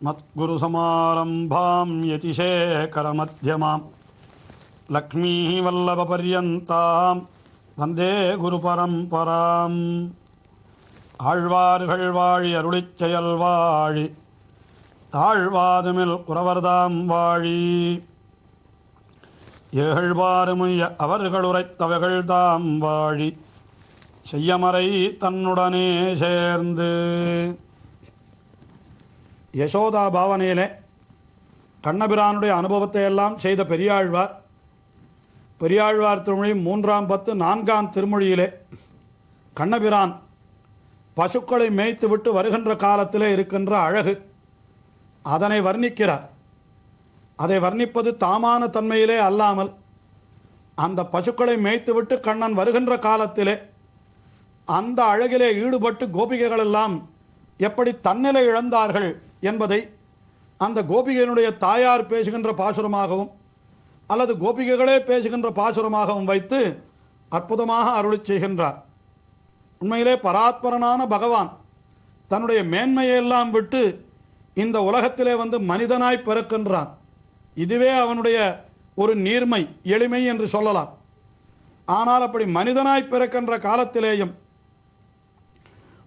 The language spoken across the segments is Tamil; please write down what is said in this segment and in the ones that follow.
अस्मत्गुरुसमारम्भां यतिशेखरमध्यमां लक्ष्मीवल्लभपर्यन्तां வந்தே குருபரம்பராம் ஆழ்வார்கள் வாழி அருளிச் செயல் வாழி தாழ்வாதுமில் குறவர்தாம் வாழி ஏழ்வாறுமுய்ய அவர்கள் உரைத்தவைகள் தாம் வாழி செய்யமறை தன்னுடனே சேர்ந்து யசோதா பாவனையிலே கண்ணபிரானுடைய அனுபவத்தை எல்லாம் செய்த பெரியாழ்வார். பெரியாழ்வார் திருமொழி மூன்றாம் பத்து நான்காம் திருமொழியிலே கண்ணபிரான் பசுக்களை மேய்த்துவிட்டு வருகின்ற காலத்திலே இருக்கின்ற அழகு அதனை வர்ணிக்கிறார். அதை வர்ணிப்பது தாமான தன்மையிலே அல்லாமல் அந்த பசுக்களை மேய்த்துவிட்டு கண்ணன் வருகின்ற காலத்திலே அந்த அழகிலே ஈடுபட்டு கோபிகைகள் எல்லாம் எப்படி தன்னிலை இழந்தார்கள் என்பதை அந்த கோபிகையினுடைய தாயார் பேசுகின்ற பாசுரமாகவும் அல்லது கோபிகைகளே பேசுகின்ற பாசுரமாகவும் வைத்து அற்புதமாக அருளி செய்கின்றார். உண்மையிலே பராத்பரனான பகவான் தன்னுடைய மேன்மையெல்லாம் விட்டு இந்த உலகத்திலே வந்து மனிதனாய் பிறக்கின்றான். இதுவே அவனுடைய ஒரு நீர்மை எளிமை என்று சொல்லலாம். ஆனால் அப்படி மனிதனாய் பிறக்கின்ற காலத்திலேயும்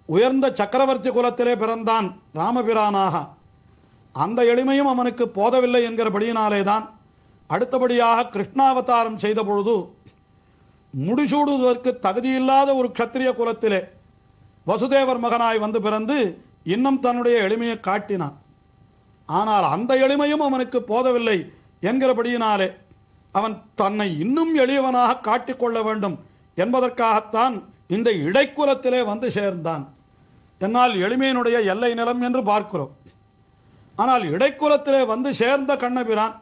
உயர்ந்த சக்கரவர்த்தி குலத்திலே பிறந்தான் ராமபிரானாக. அந்த எளிமையும் அவனுக்கு போதவில்லை என்கிறபடியினாலே தான் அடுத்தபடியாக கிருஷ்ணாவதாரம் செய்த பொழுது முடிசூடுவதற்கு தகுதியில்லாத ஒரு க்ஷத்திரிய குலத்திலே வசுதேவர் மகனாய் வந்து பிறந்து இன்னும் தன்னுடைய எளிமையை காட்டினான். ஆனால் அந்த எளிமையும் அவனுக்கு போதவில்லை என்கிறபடியினாலே அவன் தன்னை இன்னும் எளியவனாக காட்டிக்கொள்ள வேண்டும் என்பதற்காகத்தான் இந்த இடைக்குலத்திலே வந்து சேர்ந்தான். என்னால் எளிமையினுடைய எல்லை நிலம் என்று பார்க்கிறோம். ஆனால் இடைக்குலத்திலே வந்து சேர்ந்த கண்ணபிரான்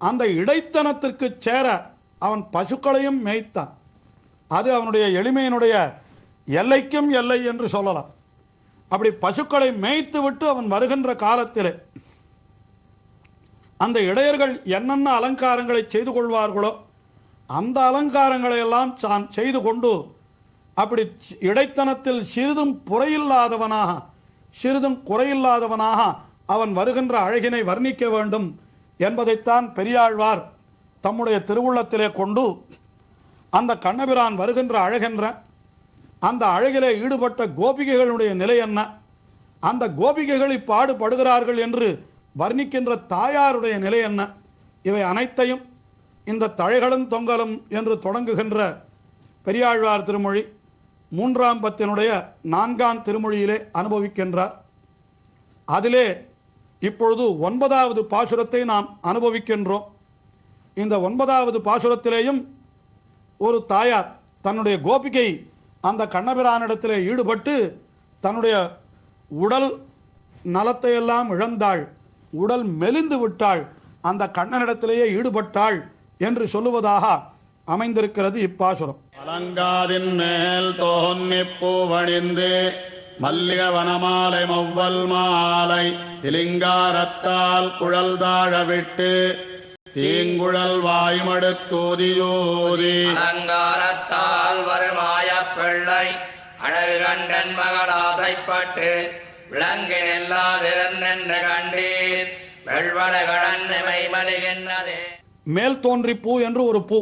அந்த இடைத்தனத்திற்கு சேர அவன் பசுக்களையும் மேய்த்தான். அது அவனுடைய எளிமையினுடைய எல்லைக்கும் எல்லை என்று சொல்லலாம். அப்படி பசுக்களை மேய்த்து விட்டு அவன் வருகின்ற காலத்திலே அந்த இடையர்கள் என்னென்ன அலங்காரங்களை செய்து கொள்வார்களோ அந்த அலங்காரங்களை எல்லாம் தான் செய்து கொண்டு அப்படி இடைத்தனத்தில் சிறிதும் புறையில்லாதவனாக சிறிதும் குறையில்லாதவனாக அவன் வருகின்ற அழகினை வர்ணிக்க வேண்டும் என்பதைத்தான் பெரியாழ்வார் தம்முடைய திருவுள்ளத்திலே கொண்டு அந்த கண்ணபிரான் வருகின்ற அழகென்ற அந்த அழகிலே ஈடுபட்ட கோபிகைகளுடைய நிலை என்ன? அந்த கோபிகைகள் இப்பாடுபடுகிறார்கள் என்று வர்ணிக்கின்ற தாயாருடைய நிலை என்ன? இவை அனைத்தையும் இந்த தழைகளும் தொங்கலும் என்று தொடங்குகின்ற பெரியாழ்வார் திருமொழி. மூன்றாம் பத்தினுடைய நான்காம் திருமொழியிலே அனுபவிக்கின்றார். அதிலே இப்பொழுது ஒன்பதாவது பாசுரத்தை நாம் அனுபவிக்கின்றோம். இந்த ஒன்பதாவது பாசுரத்திலேயும் ஒரு தாயார் தன்னுடைய கோபிகை அந்த கண்ணபிரானிடத்தில் ஈடுபட்டு தன்னுடைய உடல் நலத்தை எல்லாம் இழந்தாள். உடல் மெலிந்து விட்டாள். அந்த கண்ணனிடத்திலேயே ஈடுபட்டாள் என்று சொல்லுவதாக அமைந்திருக்கிறது இப்பாசுரம். அலங்காதின் மேல் தோன்னி பூவணிந்து மல்லிக வனமாலை மொவ்வல் மாலை திலிங்காரத்தால் குழல் தாழ விட்டு தீங்குழல் வாய்மடுத்தூதியூதி அலங்காரத்தால் வருமாய பிள்ளை அழகு கண்டன் மகளாதைப்பட்டு விலங்கின் இல்லாதிருந்தென்று கண்டீர் வெள்வட கடன்மை மலிகின்றதே. மேல் தோன்றி பூ என்று ஒரு பூ.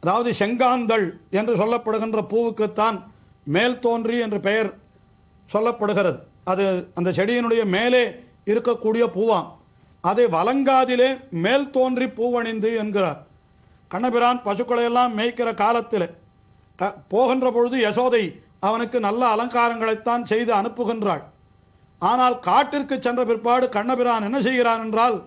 அதாவது செங்காந்தள் என்று சொல்லப்படுகின்ற பூவுக்குத்தான் மேல் தோன்றி என்று பெயர் சொல்லப்படுகிறது. அது அந்த செடியினுடைய மேலே இருக்கக்கூடிய பூவாம். அதை வலங்காதிலே மேல் தோன்றி பூவணிந்து என்கிறார். கண்ணபிரான் பசுக்களை எல்லாம் மேய்க்கிற காலத்தில் க- போகின்ற பொழுது யசோதை அவனுக்கு நல்ல அலங்காரங்களைத்தான் செய்து அனுப்புகின்றாள். ஆனால் காட்டிற்கு சென்ற பிற்பாடு கண்ணபிரான் என்ன செய்கிறான் என்றால்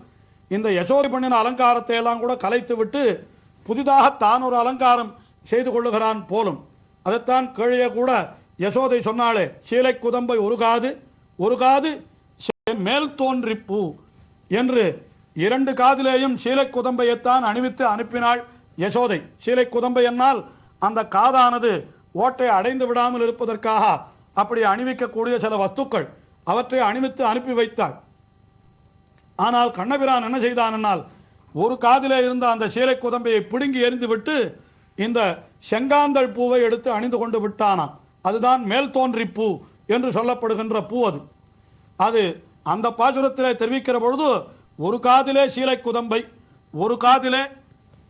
இந்த யசோதை பண்ணின அலங்காரத்தை எல்லாம் கூட கலைத்து விட்டு புதிதாக தான் ஒரு அலங்காரம் செய்து கொள்ளுகிறான் போலும். அதைத்தான் கீழே கூட யசோதை சொன்னாலே சீலை குதம்பை ஒரு காது ஒரு காது மேல் தோன்றி பூ என்று இரண்டு காதிலேயும் சீலை குதம்பையைத்தான் அணிவித்து அனுப்பினாள் யசோதை. சீலை குதம்பை என்னால் அந்த காதானது ஓட்டை அடைந்து விடாமல் இருப்பதற்காக அப்படி அணிவிக்கக்கூடிய சில வஸ்துக்கள் அவற்றை அணிவித்து அனுப்பி வைத்தாள். ஆனால் கண்ணபிரான் என்ன செய்தான் என்னால்? ஒரு காதிலே இருந்த அந்த சீலை குதம்பையை பிடுங்கி எறிந்துவிட்டு இந்த செங்காந்தள் பூவை எடுத்து அணிந்து கொண்டு விட்டானாம். அதுதான் மேல் தோன்றி பூ என்று சொல்லப்படுகின்ற பூ அது. அது அந்த பாசுரத்திலே தெரிவிக்கிற பொழுது ஒரு காதிலே சீலை குதம்பை ஒரு காதிலே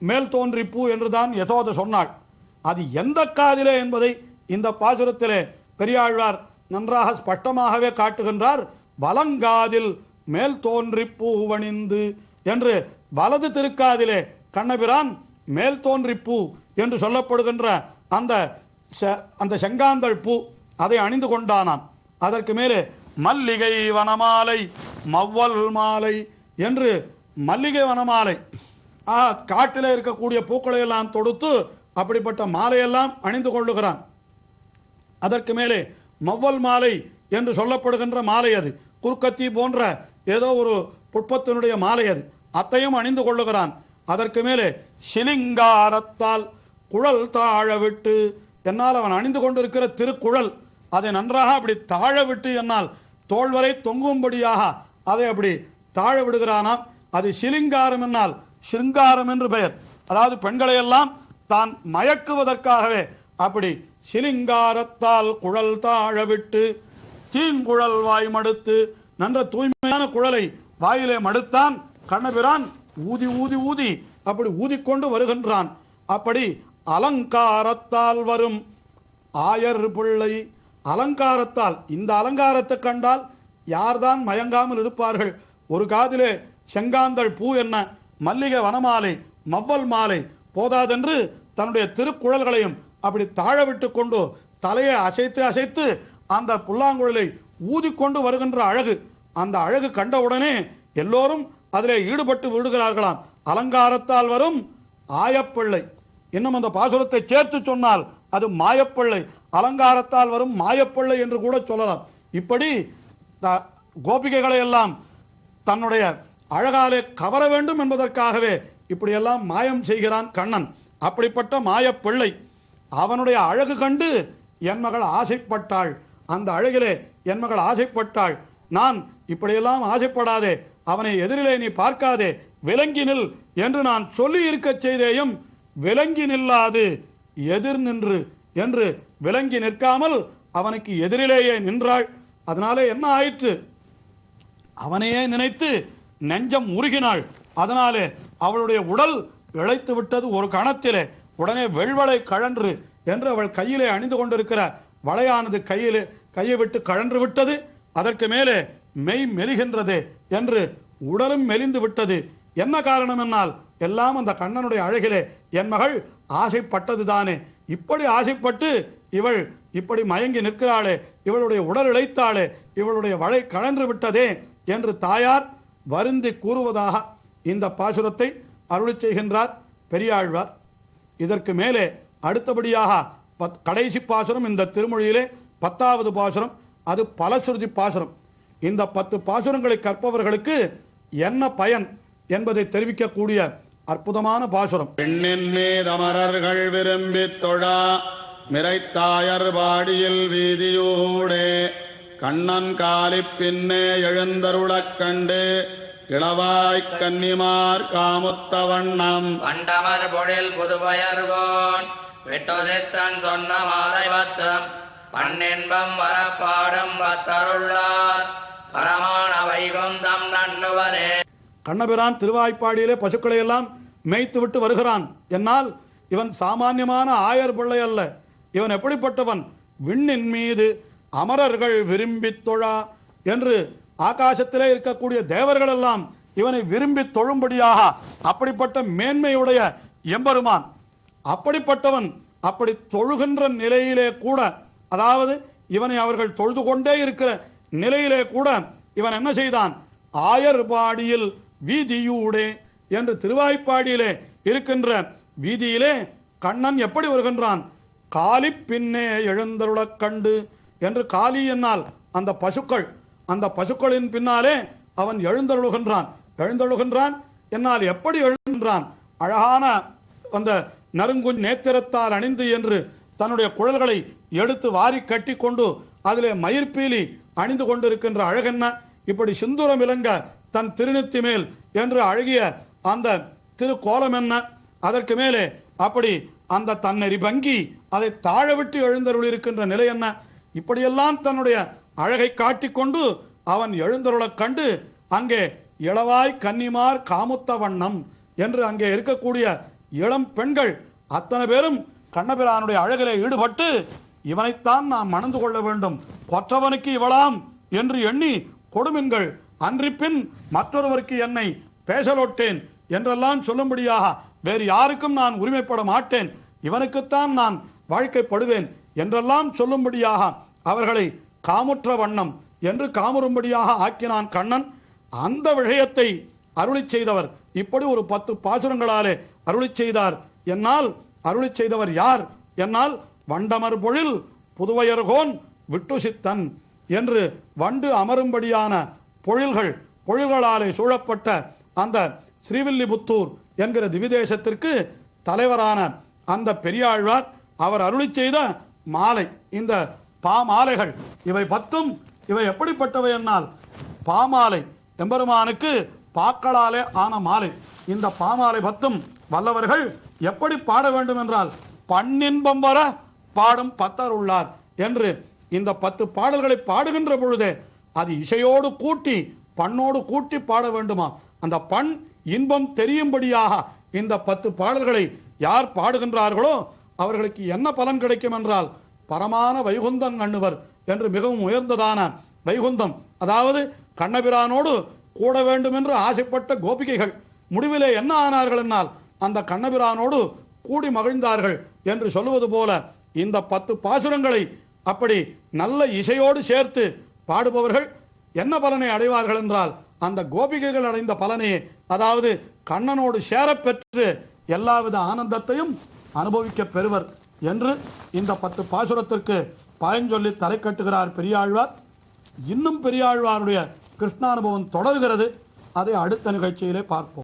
மேல் தோன்றி பூ என்றுதான் யசோத சொன்னாள். அது எந்த காதிலே என்பதை இந்த பாசுரத்திலே பெரியாழ்வார் நன்றாக ஸ்பஷ்டமாகவே காட்டுகின்றார். வலங்காதில் மேல் தோன்றி பூவணிந்து என்று வலது திருக்காதிலே கண்ணபிரான் மேல் தோன்றி பூ என்று சொல்லப்படுகின்ற அந்த அந்த செங்காந்தள் பூ அதை அணிந்து கொண்டானாம். அதற்கு மேலே மல்லிகை வனமாலை மவ்வல் மாலை என்று மல்லிகை வனமாலை. ஆ, இருக்கக்கூடிய பூக்களை எல்லாம் தொடுத்து அப்படிப்பட்ட மாலையெல்லாம் அணிந்து கொள்ளுகிறான். அதற்கு மேலே மவ்வல் மாலை என்று சொல்லப்படுகின்ற மாலை அது. குறுக்கத்தி போன்ற ஏதோ ஒரு புட்பத்தினுடைய மாலை அது. அத்தையும் அணிந்து கொள்ளுகிறான். அதற்கு மேலே சிலிங்காரத்தால் குழல் தாழ விட்டு என்னால் அவன் அணிந்து கொண்டிருக்கிற திருக்குழல் அதை நன்றாக அப்படி தாழ விட்டு என்னால் தோல்வரை தொங்கும்படியாக அதை அப்படி தாழ விடுகிறானாம் அது சிலிங்காரம் என்னால் சிருங்காரம் என்று பெயர். அதாவது பெண்களை எல்லாம் தான் மயக்குவதற்காகவே அப்படி சிலிங்காரத்தால் குழல் தாழ விட்டு தீங்குழல் வாய் மடுத்து நன்ற தூய்மையான குழலை வாயிலே மடுத்தான் கண்ணபிரான் ஊதி ஊதி ஊதி அப்படி ஊதிக்கொண்டு வருகின்றான். அப்படி அலங்காரத்தால் வரும் ஆயர் பிள்ளை. அலங்காரத்தால் இந்த அலங்காரத்தை கண்டால் யார்தான் மயங்காமல் இருப்பார்கள்? ஒரு காதிலே செங்காந்தள் பூ என்ன? மல்லிகை வனமாலை மவ்வல் மாலை போதாதென்று தன்னுடைய திருக்குழல்களையும் அப்படி தாழ விட்டு கொண்டு தலையை அசைத்து அசைத்து அந்த புல்லாங்குழலை ஊதிக்கொண்டு வருகின்ற அழகு. அந்த அழகு கண்டவுடனே எல்லோரும் அதிலே ஈடுபட்டு விடுகிறார்களாம் அலங்காரத்தால் வரும் ஆயப்பிள்ளை. இன்னும் அந்த பாசுரத்தை சேர்த்து சொன்னால் அது மாயப்பிள்ளை. அலங்காரத்தால் வரும் மாயப்பிள்ளை என்று கூட சொல்லலாம். இப்படி த- கோபிகைகளை எல்லாம் தன்னுடைய அழகாலே கவர வேண்டும் என்பதற்காகவே இப்படியெல்லாம் மாயம் செய்கிறான் கண்ணன். அப்படிப்பட்ட மாயப்பிள்ளை. அவனுடைய அழகு கண்டு என் மகள் ஆசைப்பட்டாள். அந்த அழகிலே என் மகள் ஆசைப்பட்டாள். நான் இப்படியெல்லாம் ஆசைப்படாதே. அவனை எதிரிலே நீ பார்க்காதே விலங்கி நில் என்று நான் சொல்லி இருக்கச் செய்தேயும் விலங்கி நில்லாது எதிர் நின்று என்று விலங்கி நிற்காமல் அவனுக்கு எதிரிலேயே நின்றாள். அதனாலே என்ன ஆயிற்று? அவனையே நினைத்து நெஞ்சம் உருகினாள். அதனாலே அவளுடைய உடல் இழைத்து விட்டது ஒரு கணத்திலே. உடனே வெள்வளை கழன்று என்று அவள் கையிலே அணிந்து கொண்டிருக்கிற வளையானது கையிலே கையை விட்டு கழன்று விட்டது. அதற்கு மேலே மெய் மெலிகின்றது என்று உடலும் மெலிந்து விட்டது. என்ன காரணம் என்னால் எல்லாம் அந்த கண்ணனுடைய அழகிலே. என் மகள் ஆசைப்பட்டதுதானே. இப்படி ஆசைப்பட்டு இவள் இப்படி மயங்கி நிற்கிறாளே இவளுடைய உடல் இழைத்தாளே இவளுடைய வளை கழன்று விட்டதே என்று தாயார் வருந்தி கூறுவதாக இந்த பாசுரத்தை அருளி செய்கின்றார் பெரியாழ்வார். இதற்கு மேலே அடுத்தபடியாக பத்- கடைசி பாசுரம் இந்த திருமொழியிலே பத்தாவது பாசுரம் அது பலசுருதி பாசுரம். இந்த பத்து பாசுரங்களை கற்பவர்களுக்கு என்ன பயன் என்பதை தெரிவிக்கக்கூடிய அற்புதமான பாசுரம். பெண்ணின் மீதமரர்கள் விரும்பித் தொழா மிரைத்தாயர் பாடியில் வீதியூடே. கண்ணன் காலிப் பின்னே எழுந்தருளக் கண்டு இளவாய்க் கன்னிமார் காமுத்த வண்ணம். வண்டமர் பொழில் புதுவயர்கோன் விட்டுதித்தன் சொன்ன மாலை வத்தம் பண்ணின்பம் வரப்பாடும் வத்தருள்ளார். பரமான வைகுந்தம் நண்ணுவரே கண்ணபிரான் திருவாய்ப்பாடியிலே பசுக்களை எல்லாம் மேய்த்து விட்டு வருகிறான். என்னால் இவன் சாமானியமான ஆயர் பிள்ளை அல்ல. இவன் எப்படிப்பட்டவன்? விண்ணின் மீது அமரர்கள் விரும்பித் தொழா என்று ஆகாசத்திலே இருக்கக்கூடிய தேவர்கள் எல்லாம் இவனை விரும்பி தொழும்படியாக அப்படிப்பட்ட மேன்மையுடைய எம்பெருமான். அப்படிப்பட்டவன் அப்படி தொழுகின்ற நிலையிலே கூட அதாவது இவனை அவர்கள் தொழுது கொண்டே இருக்கிற நிலையிலே கூட இவன் என்ன செய்தான்? ஆயர்பாடியில் வீதியூடே என்று திருவாய்ப்பாடியிலே இருக்கின்ற வீதியிலே கண்ணன் எப்படி வருகின்றான்? காலி பின்னே எழுந்தருளக் கண்டு என்று காலி என்னால் அந்த பசுக்கள் அந்த பசுக்களின் பின்னாலே அவன் எழுந்தருளுகின்றான். எழுந்தருளுகின்றான்? என்னால் எப்படி எழுகின்றான்? அழகான அந்த நறுங்குஞ் நேத்திரத்தால் அணிந்து என்று தன்னுடைய குழல்களை எடுத்து வாரி கட்டி கொண்டு அதிலே மயிர்பீலி அணிந்து கொண்டிருக்கின்ற அழகென்ன இப்படி சிந்துரம் இலங்க தன் திருநெத்தி மேல் என்று அழகிய அந்த திருக்கோலம் என்ன அதற்கு மேலே அப்படி அந்த தன்னெறி பங்கி அதை தாழவிட்டு எழுந்தருள் இருக்கின்ற நிலை என்ன இப்படியெல்லாம் தன்னுடைய அழகை காட்டிக்கொண்டு அவன் எழுந்தருளக் கண்டு அங்கே இளவாய் கன்னிமார் காமுத்த வண்ணம் என்று அங்கே இருக்கக்கூடிய இளம் பெண்கள் அத்தனை பேரும் கண்ணபிரானுடைய அழகிலே ஈடுபட்டு இவனைத்தான் நாம் மணந்து கொள்ள வேண்டும். கொற்றவனுக்கு இவளாம் என்று எண்ணி கொடுமின்கள். அன்றிப்பின் மற்றொருவருக்கு என்னை பேசலோட்டேன் என்றெல்லாம் சொல்லும்படியாக வேறு யாருக்கும் நான் உரிமைப்பட மாட்டேன். இவனுக்குத்தான் நான் வாழ்க்கைப்படுவேன் என்றெல்லாம் சொல்லும்படியாக அவர்களை காமுற்ற வண்ணம் என்று காமுறும்படியாக ஆக்கினான் கண்ணன். அந்த விஷயத்தை அருளிச் செய்தவர் இப்படி ஒரு பத்து பாசுரங்களாலே அருளி செய்தார். என்னால் அருளி செய்தவர் யார்? என்னால் வண்டமர் பொழில் புதுவையர்கோன் விட்டுசித்தன் என்று வண்டு அமரும்படியான பொழில்கள் பொழில்களாலே சூழப்பட்ட அந்த ஸ்ரீவில்லிபுத்தூர் என்கிற திவிதேசத்திற்கு தலைவரான அந்த பெரியாழ்வார் அவர் அருளிச் செய்த மாலை இந்த பாமாலைகள். இவை பத்தும் இவை எப்படிப்பட்டவை என்னால்? பாமாலை எம்பெருமானுக்கு பாக்களாலே ஆன மாலை. இந்த பாமாலை பத்தும் வல்லவர்கள் எப்படி பாட வேண்டும் என்றால் பண்ணின்பம் வர பாடும் பத்தர் உள்ளார் என்று இந்த பத்து பாடல்களை பாடுகின்ற பொழுதே அது இசையோடு கூட்டி பண்ணோடு கூட்டி பாட வேண்டுமா? அந்த பண் இன்பம் தெரியும்படியாக இந்த பத்து பாடல்களை யார் பாடுகின்றார்களோ அவர்களுக்கு என்ன பலன் கிடைக்கும் என்றால் பரமான வைகுந்தன் நண்ணுவர் என்று மிகவும் உயர்ந்ததான வைகுந்தம். அதாவது கண்ணபிரானோடு கூட வேண்டும் என்று ஆசைப்பட்ட கோபிகைகள். முடிவிலே என்ன ஆனார்கள் என்னால் அந்த கண்ணபிரானோடு கூடி மகிழ்ந்தார்கள் என்று சொல்லுவது போல இந்த பத்து பாசுரங்களை அப்படி நல்ல இசையோடு சேர்த்து பாடுபவர்கள் என்ன பலனை அடைவார்கள் என்றால் அந்த கோபிகைகள் அடைந்த பலனை அதாவது கண்ணனோடு சேரப் பெற்று எல்லாவித ஆனந்தத்தையும் அனுபவிக்க பெறுவர் என்று இந்த பத்து பாசுரத்திற்கு பயஞ்சொல்லி தலை கட்டுகிறார் பெரியாழ்வார். இன்னும் பெரியாழ்வாருடைய கிருஷ்ணானுபவம் தொடர்கிறது. அதை அடுத்த நிகழ்ச்சியிலே பார்ப்போம்.